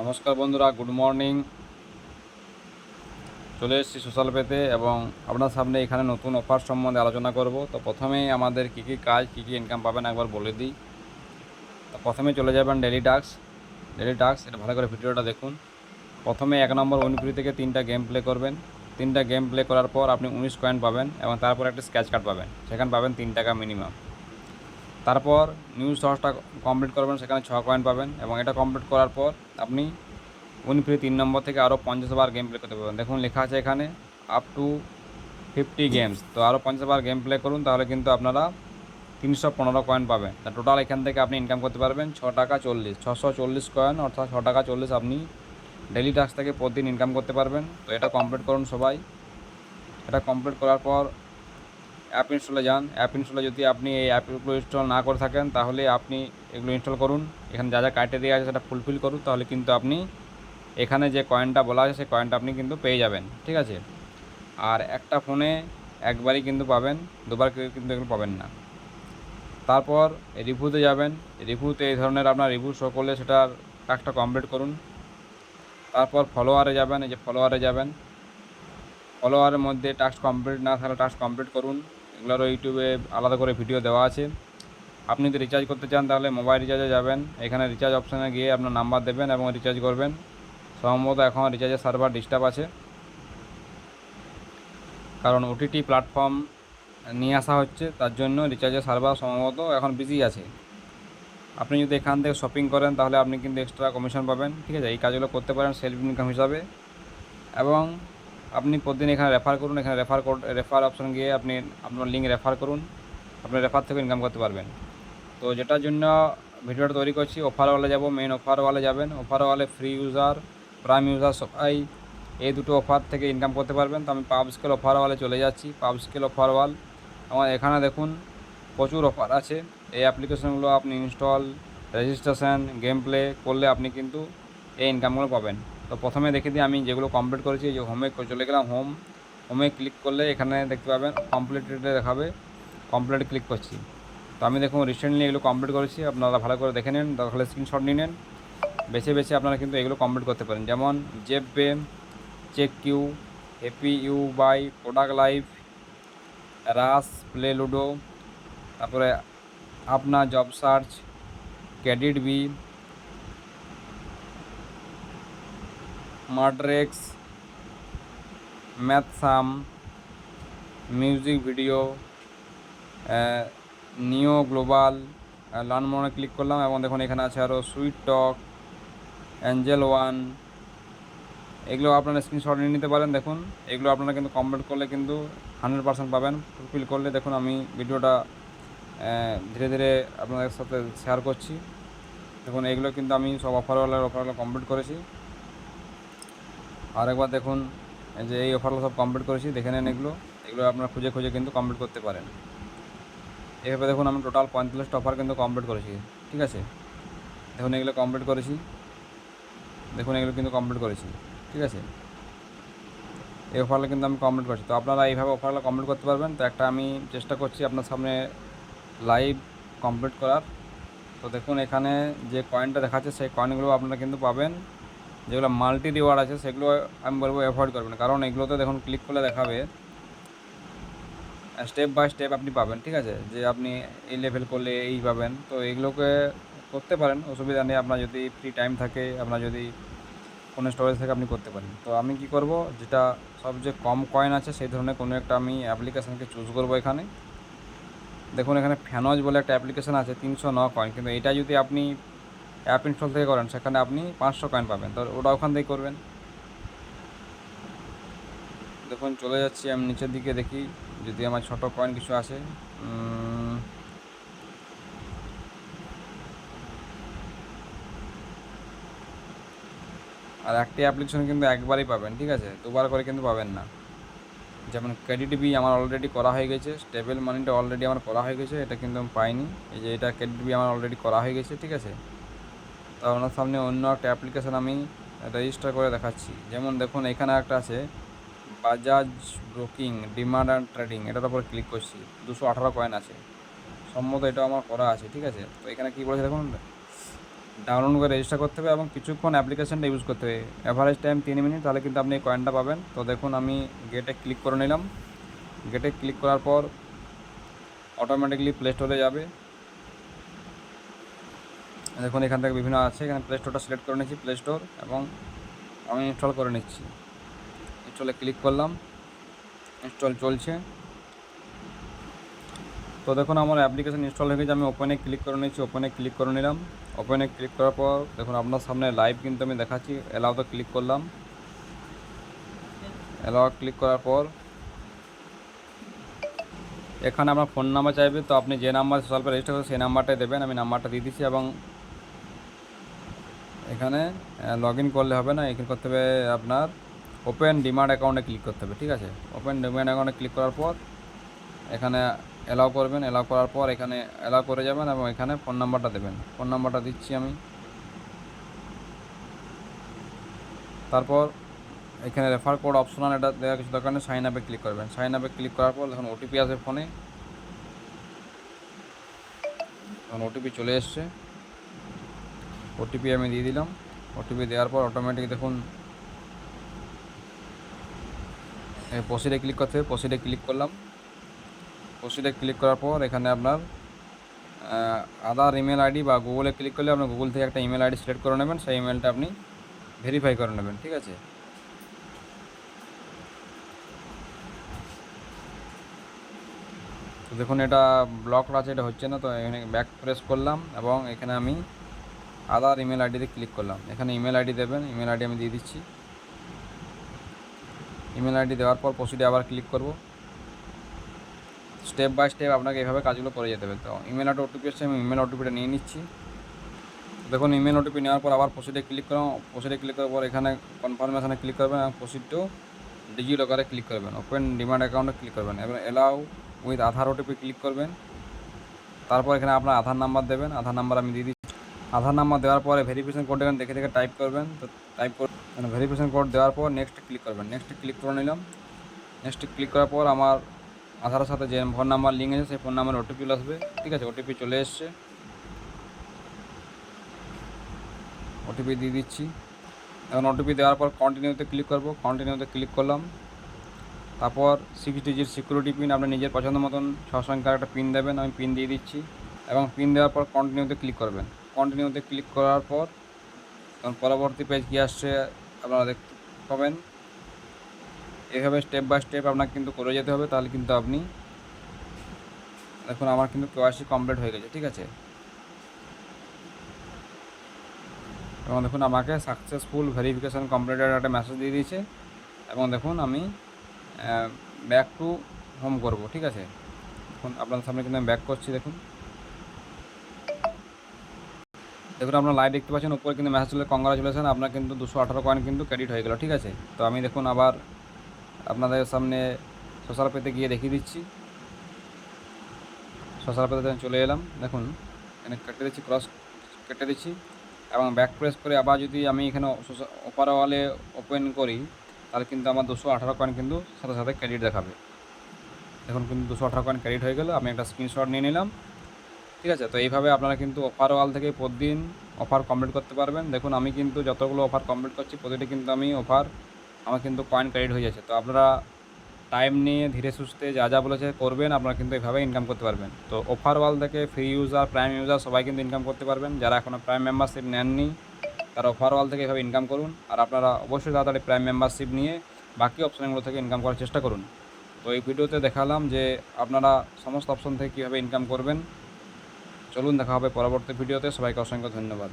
নমস্কার বন্ধুরা, good morning. চলে এসেছি সোশ্যাল পেতে এবং আপনার সামনে এখানে নতুন অফার সম্বন্ধে আলোচনা করব। তো প্রথমেই আমাদের কী কী কাজ, কী কী ইনকাম পাবেন একবার বলে দিই। তো প্রথমে চলে যাবেন ডেলি টাস্ক ডেলি টাস্ক এটা ভালো করে ভিডিওটা দেখুন। প্রথমে এক নম্বর উইনফ্রি থেকে তিনটা গেম প্লে করবেন। তিনটা গেম প্লে করার পর আপনি উনিশ কয়েন পাবেন এবং তারপর একটা স্ক্যাচ কার্ড পাবেন। সেখানে পাবেন তিন টাকা মিনিমাম তারপর নিউজ সহজটা কমপ্লিট করবেন, সেখানে ছ কয়েন পাবেন এবং এটা কমপ্লিট করার পর আপনি উইনফ্রি তিন নম্বর থেকে আরও পঞ্চাশ বার গেম প্লে করতে পারবেন। দেখুন, লেখা আছে এখানে আপ টু ফিফটি গেমস তো আরও পঞ্চাশ বার গেম প্লে করুন, তাহলে কিন্তু আপনারা তিনশো পনেরো কয়েন পাবেন। তা টোটাল এখান থেকে আপনি ইনকাম করতে পারবেন ছ টাকা চল্লিশ। ছশো চল্লিশ কয়েন অর্থাৎ ছ টাকা চল্লিশ আপনি ডেলি টাস্ক থেকে প্রতিদিন ইনকাম করতে পারবেন। তো এটা কমপ্লিট করুন সবাই। এটা কমপ্লিট করার পর অ্যাপ ইনস্টলে যান। অ্যাপ ইনস্টলে যদি আপনি এই অ্যাপগুলো ইনস্টল না করে থাকেন, তাহলে আপনি এগুলো ইনস্টল করুন। এখানে যা যা ক্রাইটেরিয়া আছে সেটা ফুলফিল করুন, তাহলে কিন্তু আপনি এখানে যে কয়েনটা বলা আছে, সেই কয়েনটা আপনি কিন্তু পেয়ে যাবেন, ঠিক আছে? আর একটা ফোনে একবারই কিন্তু পাবেন, দুবার কিন্তু এগুলো পাবেন না। তারপর রিভিউতে যাবেন। রিভিউতে এই ধরনের আপনার রিভিউ শো করলে সেটার কাজটা কমপ্লিট করুন। তারপর ফলোয়ারে যাবেন, এই যে ফলোয়ারে যাবেন। ফলোয়ারের মধ্যে টাস্ক কমপ্লিট না থাকলে টাস্ক কমপ্লিট করুন। এগুলোরও ইউটিউবে আলাদা করে ভিডিও দেওয়া আছে। আপনি যদি রিচার্জ করতে চান তাহলে মোবাইল রিচার্জে যাবেন। এখানে রিচার্জ অপশানে গিয়ে আপনার নাম্বার দেবেন এবং রিচার্জ করবেন। সম্ভবত এখন রিচার্জের সার্ভার ডিস্টার্ব আছে। কারণ ওটিটি প্ল্যাটফর্ম নিয়ে আসা হচ্ছে, তার জন্য রিচার্জের সার্ভার সম্ভবত এখন বিজি আছে। আপনি যদি এখান থেকে শপিং করেন, তাহলে আপনি কিন্তু এক্সট্রা কমিশন পাবেন। ঠিক আছে? এই কাজগুলো করতে পারেন সেলফ ইনকাম হিসাবে। এবং আপনি প্রতিদিন এখানে রেফার করুন, এখানে রেফার রেফার অপশন গিয়ে আপনি আপনার লিঙ্ক রেফার করুন আপনি রেফার থেকে ইনকাম করতে পারবেন। তো যেটার জন্য ভিডিওটা তৈরি করছি অফারওয়ালে যাব মেন অফারওয়ালে যাবেন অফারওয়ালে ফ্রি ইউজার প্রাইম ইউজার সবাই এই দুটো অফার থেকে ইনকাম করতে পারবেন। তো আমি পাব স্কেল অফারওয়ালে চলে যাচ্ছি পাব স্কেল অফারওয়াল আমার এখানে দেখুন, প্রচুর অফার আছে। এই অ্যাপ্লিকেশনগুলো আপনি ইনস্টল রেজিস্ট্রেশন গেম প্লে করলে আপনি কিন্তু এই ইনকামগুলো পাবেন। তো প্রথমে দেখে দিই, আমি যেগুলো কমপ্লিট করেছি যে হোমে চলে গেলাম হোম হোমে ক্লিক করলে এখানে দেখতে পাবেন কমপ্লিটেড দেখাবে কমপ্লিট ক্লিক করছি। তো আমি দেখুন রিসেন্টলি এগুলো কমপ্লিট করেছি, আপনারা ভালো করে দেখে নেন, তাহলে স্ক্রিনশট নিয়ে নেন। বেছে বেছে আপনারা কিন্তু এগুলো কমপ্লিট করতে পারেন, যেমন zep pay check Q happy you buy product life Ras play ludo তারপরে আপনার জব সার্চ ক্রেডিট বি মাড্রেক্স ম্যাথসাম, music video neo global learn মনে ক্লিক করলাম এবং দেখুন এখানে আছে আরও সুইট টক, অ্যাঞ্জেল ওয়ান। এগুলো আপনারা স্ক্রিনশট নিয়ে নিতে পারেন, দেখুন। এগুলো আপনারা কিন্তু কমপ্লিট করলে কিন্তু হান্ড্রেড পার্সেন্ট পাবেন। ফুলফিল করলে দেখুন আমি ভিডিওটা ধীরে ধীরে আপনাদের সাথে শেয়ার করছি। দেখুন এগুলো কিন্তু আমি সব অফারওয়ালার অফারগুলো কমপ্লিট করেছি। আর একবার দেখুন যে এই অফারগুলো সব কমপ্লিট করেছি, দেখে নেন এগুলো। এগুলো আপনারা খুঁজে খুঁজে কিন্তু কমপ্লিট করতে পারেন। এভাবে দেখুন আমি টোটাল পঁয়তাল্লিশটা অফার কিন্তু কমপ্লিট করেছি, ঠিক আছে? দেখুন, এগুলো কমপ্লিট করেছি। দেখুন, এগুলো কিন্তু কমপ্লিট করেছি, ঠিক আছে? এই অফারগুলো কিন্তু আমি কমপ্লিট করছি। তো আপনারা এইভাবে অফারগুলো কমপ্লিট করতে পারবেন। তো একটা আমি চেষ্টা করছি আপনার সামনে লাইভ কমপ্লিট করার। তো দেখুন, এখানে যে কয়েনটা দেখাচ্ছে, সেই কয়েনগুলো আপনারা কিন্তু পাবেন। যেগুলো মাল্টি রিওয়ার্ড আছে, সেগুলো আমি বলব অ্যাভয়েড করবেন কারণ এগুলোতে দেখুন ক্লিক করলে দেখাবে স্টেপ বাই স্টেপ আপনি পাবেন, ঠিক আছে? যে আপনি এই লেভেল করলে এই পাবেন। তো এগুলোকে করতে পারেন, অসুবিধা নেই। আপনার যদি ফ্রি টাইম থাকে, আপনার যদি কোনো স্টোরেজ থেকে, আপনি করতে পারেন। তো আমি কি করব, যেটা সবচেয়ে কম কয়েন আছে, সেই ধরনের কোনো একটা আমি অ্যাপ্লিকেশানকে চুজ করব এখানে। দেখুন, এখানে ফ্যানজ বলে একটা অ্যাপ্লিকেশান আছে, তিনশো ন কয়েন কিন্তু এটা যদি আপনি অ্যাপ ইনস্টল থেকে করেন, সেখানে আপনি পাঁচশো কয়েন পাবেন। তো ওটা ওখান থেকে করবেন। দেখুন, চলে যাচ্ছি আমি নিচের দিকে, দেখি যদি আমার ছোট কয়েন কিছু আসে। আর একটি অ্যাপ্লিকেশন কিন্তু একবারই পাবেন, ঠিক আছে? দুবার করে কিন্তু পাবেন না। যেমন ক্রেডিট বি আমার অলরেডি করা হয়ে গেছে স্টেবল মানিটা অলরেডি আমার করা হয়ে গেছে, এটা কিন্তু আমি পাইনি। এই যে এটা ক্রেডিট বি আমার অলরেডি করা হয়ে গেছে, ঠিক আছে? তো আপনার সামনে অন্য একটা অ্যাপ্লিকেশন আমি রেজিস্টার করে দেখাচ্ছি। যেমন দেখুন, এখানে একটা আছে Bajaj broking demand and trading এটার উপর ক্লিক করছি। দুশো আঠারো কয়েন আছে। সম্মত এটা আমার করা আছে, ঠিক আছে? তো এখানে কী বলেছে দেখুন ডাউনলোড করে রেজিস্টার করতে হবে এবং কিছুক্ষণ অ্যাপ্লিকেশানটা ইউজ করতে হবে। অ্যাভারেজ টাইম তিন মিনিট তাহলে কিন্তু আপনি কয়েনটা পাবেন। তো দেখুন, আমি গেটে ক্লিক করে নিলাম। গেটে ক্লিক করার পর অটোমেটিকলি প্লে স্টোরে যাবে। দেখুন, এখান থেকে বিভিন্ন আছে। এখানে প্লে স্টোরটা সিলেক্ট করে নিচ্ছি প্লে স্টোর এবং আমি ইনস্টল করে নিচ্ছি। ইনস্টলে ক্লিক করলাম। ইনস্টল চলছে। তো দেখুন, আমার অ্যাপ্লিকেশান ইনস্টল হয়ে গেছে। আমি ওপেনে ক্লিক করে নিচ্ছি ওপেনে ক্লিক করে নিলাম। ওপেনে ক্লিক করার পর, দেখুন, আপনার সামনে লাইভ কিন্তু আমি দেখাচ্ছি। অ্যালাউতে ক্লিক করলাম। অ্যালাউ ক্লিক করার পর, এখানে আপনার ফোন নাম্বার চাইবে। তো আপনি যে নাম্বার সোশ্যাল রেজিস্টার করবেন, সেই নাম্বারটাই দেবেন। আমি নাম্বারটা দিয়ে দিচ্ছি, এবং এখানে লগ করলে হবে না, এখানে করতে হবে আপনার ওপেন ডিমান্ড অ্যাকাউন্টে ক্লিক করতে হবে, ঠিক আছে? ওপেন ডিমান্ড অ্যাকাউন্টে ক্লিক করার পর, এখানে অ্যালাউ করবেন অ্যালাউ করার পর এখানে অ্যালাউ করে যাবেন এবং এখানে ফোন নাম্বারটা দেবেন। ফোন নাম্বারটা দিচ্ছি আমি। তারপর এখানে রেফার কোড অপশনাল এটা দেওয়া কিছু দরকার নেই সাইন আপে ক্লিক করবেন। সাইন আপে ক্লিক করার পর দেখুন ওটিপি আসবে ফোনে এখন ওটিপি চলে এসছে। ওটিপি আমি দিয়ে দিলাম। ওটিপি দেওয়ার পর অটোমেটিক দেখুন প্রসিডে ক্লিক করতে হবে। ক্লিক করলাম। প্রসিডে ক্লিক করার পর এখানে আপনার আধার ইমেল আইডি বা গুগলে ক্লিক করলে আপনার গুগল থেকে একটা ইমেল আইডি সিলেক্ট করে নেবেন। সেই ইমেলটা আপনি ভেরিফাই করে নেবেন, ঠিক আছে? তো দেখুন এটা ব্লক আছে, এটা হচ্ছে না, তো এখানে ব্যাক প্রেস করলাম এবং এখানে আমি আধার ইমেল আইডিতে ক্লিক করলাম। এখানে ইমেল আইডি দেবেন ইমেল আইডি আমি দিয়ে দিচ্ছি। ইমেল আইডি দেওয়ার পর প্রসিডে আবার ক্লিক করব। স্টেপ বাই স্টেপ আপনাকে এভাবে কাজগুলো করে যেতে হবে। তো ইমেল আইডি ওটিপি এসছে আমি ইমেল ওটিপিটা নিয়ে নিচ্ছি। দেখুন ইমেল ওটিপি নেওয়ার পর আবার প্রসিডে ক্লিক করলাম। প্রসিডে ক্লিক করার পর এখানে কনফার্মেশনে ক্লিক করবেন এবং প্রসিডও ডিজি লকারে ক্লিক করবেন। ওপেন ডিমান্ড অ্যাকাউন্টে ক্লিক করবেন। এবার allow with Aadhaar OTP click করবেন। তারপর এখানে আপনার আধার নাম্বার দেবেন। আধার নাম্বার আমি দিয়ে দিচ্ছি। আধার নাম্বার দেওয়ার পরে ভেরিফিকেশন কোড এখানে দেখে দেখে টাইপ করবেন। তো টাইপ করে ভেরিফিকেশন কোড দেওয়ার পর নেক্সট ক্লিক করবেন। নেক্সট ক্লিক করে নিলাম। নেক্সট ক্লিক করার পর আমার আধারের সাথে যে ফোন নাম্বার লিঙ্ক আছে, সেই ফোন নাম্বার ওটিপি আসবে। ঠিক আছে ওটিপি চলে এসছে। ওটিপি দিয়ে দিচ্ছি। এখন ওটিপি দেওয়ার পর কন্টিনিউতে ক্লিক করব। কন্টিনিউতে ক্লিক করলাম। তারপর সিক্স ডিজিট সিকিউরিটি পিন আপনি নিজের পছন্দ মতন ছ সংখ্যার একটা পিন দেবেন। আমি পিন দিয়ে দিচ্ছি। এবং পিন দেওয়ার পর কন্টিনিউতে ক্লিক করবেন। কন্টিনিউতে ক্লিক করার পর, তখন পরবর্তী পেজ কী আসছে আপনারা দেখতে পাবেন। এভাবে স্টেপ বাই স্টেপ আপনাকে কিন্তু করে যেতে হবে, তাহলে কিন্তু আপনি, দেখুন আমার কিন্তু কেওয়াইসি কমপ্লিট হয়ে গেছে, ঠিক আছে? এবং দেখুন আমাকে সাকসেসফুল ভেরিফিকেশান কমপ্লিটেড একটা মেসেজ দিয়ে দিয়েছে, এবং দেখুন আমি ব্যাক টু হোম করব, ঠিক আছে? দেখুন আপনাদের সামনে কিন্তু আমি ব্যাক করছি, দেখুন। দেখুন আপনার লাইভ দেখতে পাচ্ছেন, উপরে কিন্তু মেসেজ চলে কংগ্রাচুলেশন আপনার কিন্তু দুশো আঠারো কয়েন কিন্তু ক্রেডিট হয়ে গেল, ঠিক আছে? তো আমি দেখুন আবার আপনাদের সামনে সোশ্যাল পেতে গিয়ে দেখিয়ে দিচ্ছি। সোশ্যাল পেতে চলে এলাম, দেখুন, এখানে কেটে দিচ্ছি ক্রস কেটে দিচ্ছি, এবং ব্যাক প্রেস করে আবার যদি আমি এখানে ওপার ওয়ালে ওপেন করি, তাহলে কিন্তু আমার দুশো আঠারো কয়েন কিন্তু সাথে সাথে ক্রেডিট দেখাবে। দেখুন কিন্তু দুশো আঠারো কয়েন ক্রেডিট হয়ে গেল, আমি একটা স্ক্রিনশট নিয়ে নিলাম। ঠিক আছে? তো এইভাবে আপনারা কিন্তু অফার ওয়াল থেকে প্রতিদিন অফার কমপ্লিট করতে পারবেন। দেখুন, আমি কিন্তু যতগুলো অফার কমপ্লিট করছি, প্রতিটি কিন্তু আমি অফার আমার কিন্তু কয়েন ক্রেডিট হয়ে যাচ্ছে। তো আপনারা টাইম নিয়ে ধীরে সুস্থে যা যা বলেছে করবেন, আপনারা কিন্তু এইভাবে ইনকাম করতে পারবেন। তো অফার ওয়াল থেকে ফ্রি ইউজার প্রাইম ইউজার সবাই কিন্তু ইনকাম করতে পারবেন। যারা এখনও প্রাইম মেম্বারশিপ নেননি, তারা অফার ওয়াল থেকে এভাবে ইনকাম করুন। আর আপনারা অবশ্যই তাড়াতাড়ি প্রাইম মেম্বারশিপ নিয়ে বাকি অপশানগুলো থেকে ইনকাম করার চেষ্টা করুন। তো এই ভিডিওতে দেখালাম যে আপনারা সমস্ত অপশন থেকে কীভাবে ইনকাম করবেন। চলুন দেখা হবে পরবর্তী ভিডিওতে। সবাইকে অসংখ্য ধন্যবাদ।